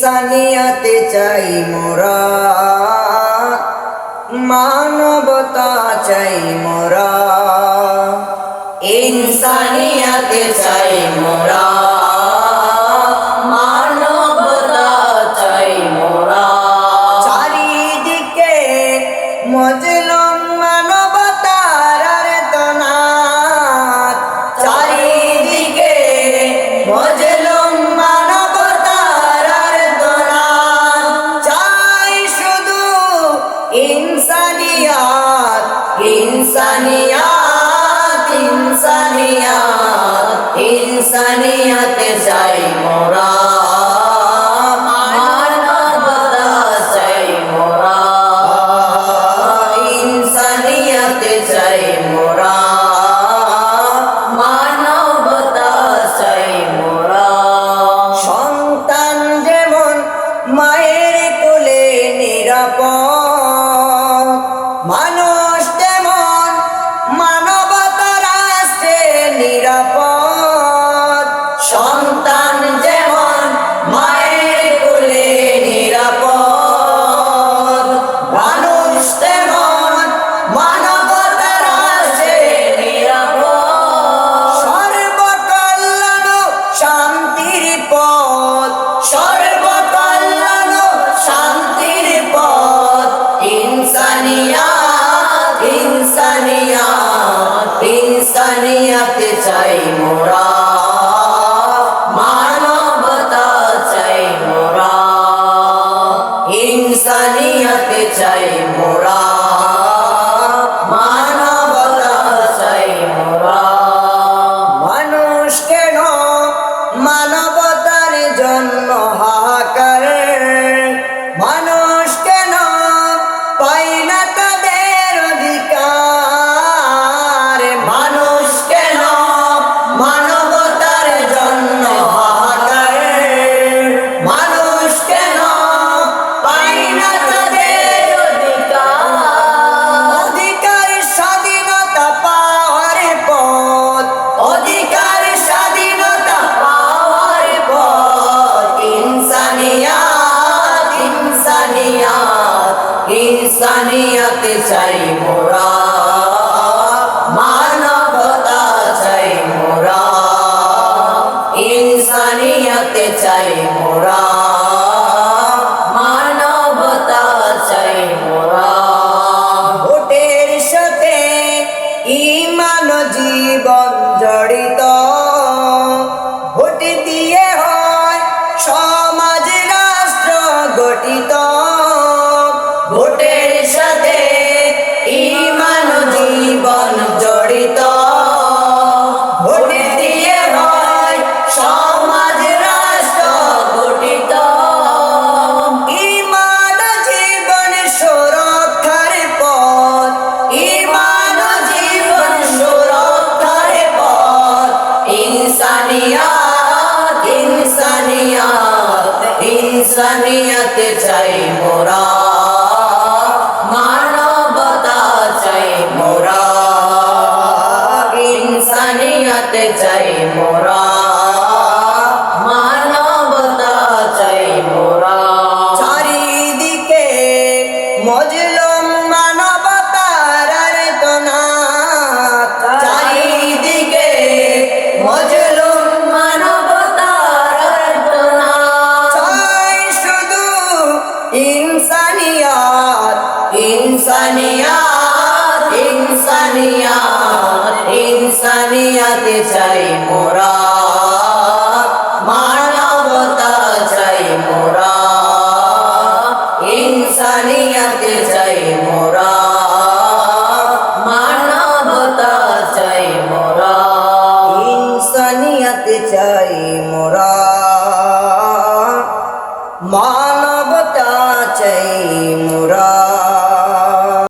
ইনসানিয়াতে চাই মোরা। মানবতা চাই মোরা। ইনসানিয়াতে চাই মোরা। মানবতা চাই মোরা। চারিদিকে মজলুম ইনসানিয়াত ইনসানিয়াত ইনসানিয়াত ইনসানিয়াতে যাই মোরা ইনসানিয়াতে যাই মোরা। শান্তির পথ সর্বকল্যাণ শান্তির পথ। ইনসানিয়াত ইনসানিয়াত ইনসানিয়াতে চাই মোরা। ইনসানিয়াতে চাই মোরা। মানবতা চাই মোরা। ইনসানিয়াতে চাই মোরা। মানবতা চাই ইমান জড়িত। ইনসানিয়াত ইনসানিয়াত ইনসানিয়াত চাই মোরা। মানবতা চাই মোরা। ইনসানিয়াত চাই ইনসানিয়াতে চাই মোরা। মানবতা চাই মোরা। ইনসানিয়াতে চাই মোরা। মানবতা চাই মোরা। ইনসানিয়াতে চাই মোরা।